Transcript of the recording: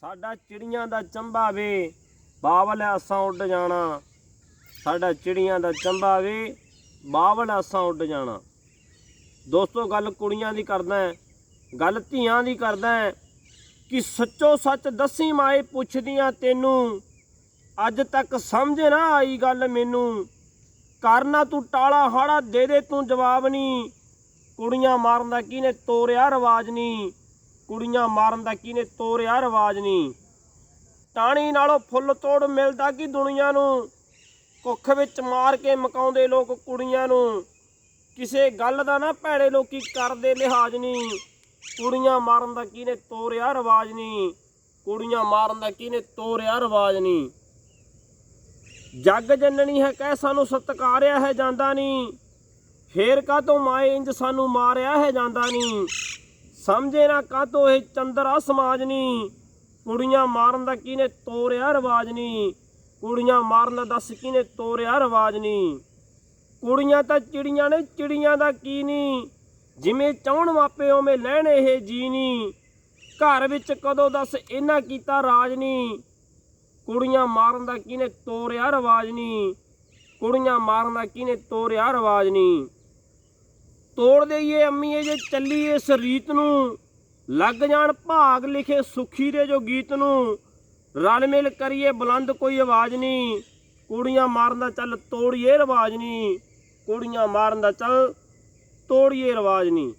ਸਾਡਾ ਚਿੜੀਆਂ ਦਾ ਚੰਬਾ ਵੇ, ਬਾਵਲ ਅਸਾਂ ਉੱਡ ਜਾਣਾ। ਸਾਡਾ ਚਿੜੀਆਂ ਦਾ ਚੰਬਾ ਵੇ, ਬਾਵਲ ਅਸਾਂ ਉੱਡ ਜਾਣਾ। ਦੋਸਤੋ, ਗੱਲ ਕੁੜੀਆਂ ਦੀ ਕਰਦਾ ਗੱਲ ਧੀਆਂ ਦੀ ਕਰਦਾ ਕਿ ਸੱਚੋ ਸੱਚ ਦੱਸੀ ਮਾਏ ਪੁੱਛਦੀਆਂ ਤੈਨੂੰ, ਅੱਜ ਤੱਕ ਸਮਝ ਨਾ ਆਈ ਗੱਲ ਮੈਨੂੰ। ਕਰਨਾ ਤੂੰ ਟਾਲਾ ਹਾੜਾ ਦੇ ਦੇ, ਤੂੰ ਜਵਾਬ ਨਹੀਂ। ਕੁੜੀਆਂ ਮਾਰਨ ਦਾ ਕਿਹਨੇ ਤੋਰਿਆ ਰਿਵਾਜ ਨਹੀਂ। ਕੁੜੀਆਂ ਮਾਰਨ ਦਾ ਕਿਹਨੇ ਤੋਰਿਆ ਰਿਵਾਜ ਨਹੀਂ। ਟਾਣੀ ਨਾਲੋਂ ਫੁੱਲ ਤੋੜ ਮਿਲਦਾ ਕਿ ਦੁਨੀਆ ਨੂੰ? ਕੁੱਖ ਵਿੱਚ ਮਾਰ ਕੇ ਮਕਾਉਂਦੇ ਲੋਕ ਕੁੜੀਆਂ ਨੂੰ। ਕਿਸੇ ਗੱਲ ਦਾ ਨਾ ਭੈੜੇ ਲੋਕੀ ਕਰਦੇ ਲਿਹਾਜ਼ ਨਹੀਂ। ਕੁੜੀਆਂ ਮਾਰਨ ਦਾ ਕਿਹਨੇ ਤੋਰਿਆ ਰਿਵਾਜ ਨਹੀਂ। ਕੁੜੀਆਂ ਮਾਰਨ ਦਾ ਕਿਹਨੇ ਤੋਰਿਆ ਰਿਵਾਜ ਨਹੀਂ। ਜੱਗ ਜੰਨਣੀ ਹੈ ਕਹਿ ਸਾਨੂੰ ਸਤਕਾਰਿਆ ਹੈ ਜਾਂਦਾ ਨਹੀਂ। ਫੇਰ ਕਾਤੋਂ ਮਾਏ ਇੰਜ ਸਾਨੂੰ ਮਾਰਿਆ ਹੈ ਜਾਂਦਾ ਨਹੀਂ। ਸਮਝੇ ਨਾ ਕਾਤੋਂ ਇਹ ਚੰਦਰਾ ਸਮਾਜ ਨਹੀਂ ਕੁੜੀਆਂ ਮਾਰਨ ਦਾ ਕਿਹਨੇ ਤੋਰਿਆ ਰਿਵਾਜ ਨਹੀਂ ਕੁੜੀਆਂ ਮਾਰਨ ਦਾ ਦੱਸ ਕਿਹਨੇ ਤੋਰਿਆ ਰਿਵਾਜ ਨਹੀਂ ਕੁੜੀਆਂ ਤਾਂ ਚਿੜੀਆਂ ਨੇ, ਚਿੜੀਆਂ ਦਾ ਕੀ ਨਹੀਂ ਜਿਵੇਂ ਚਾਹਣ ਮਾਪੇ ਉਵੇਂ ਲੈਣ ਇਹ ਜੀ ਨਹੀਂ ਘਰ ਵਿੱਚ ਕਦੋਂ ਦੱਸ ਇਹਨਾਂ ਕੀਤਾ ਰਾਜ ਨਹੀਂ ਕੁੜੀਆਂ ਮਾਰਨ ਦਾ ਕਿਹਨੇ ਤੋਰਿਆ ਰਿਵਾਜ ਨਹੀਂ ਕੁੜੀਆਂ ਮਾਰਨ ਦਾ ਕਿਹਨੇ ਤੋਰਿਆ ਰਿਵਾਜ ਨਹੀਂ ਤੋੜ ਦੇਈਏ ਅੰਮੀਏ ਜੇ ਚੱਲੀ ਇਸ ਰੀਤ ਨੂੰ। ਲੱਗ ਜਾਣ ਭਾਗ ਲਿਖੇ ਸੁਖੀ ਦੇ ਜੋ ਗੀਤ ਨੂੰ। ਰਲ ਮਿਲ ਕਰੀਏ ਬੁਲੰਦ ਕੋਈ ਆਵਾਜ਼ ਨਹੀਂ ਕੁੜੀਆਂ ਮਾਰਨ ਦਾ ਚੱਲ ਤੋੜੀਏ ਰਿਵਾਜ ਨਹੀਂ ਕੁੜੀਆਂ ਮਾਰਨ ਦਾ ਚੱਲ ਤੋੜੀਏ ਰਿਵਾਜ ਨਹੀਂ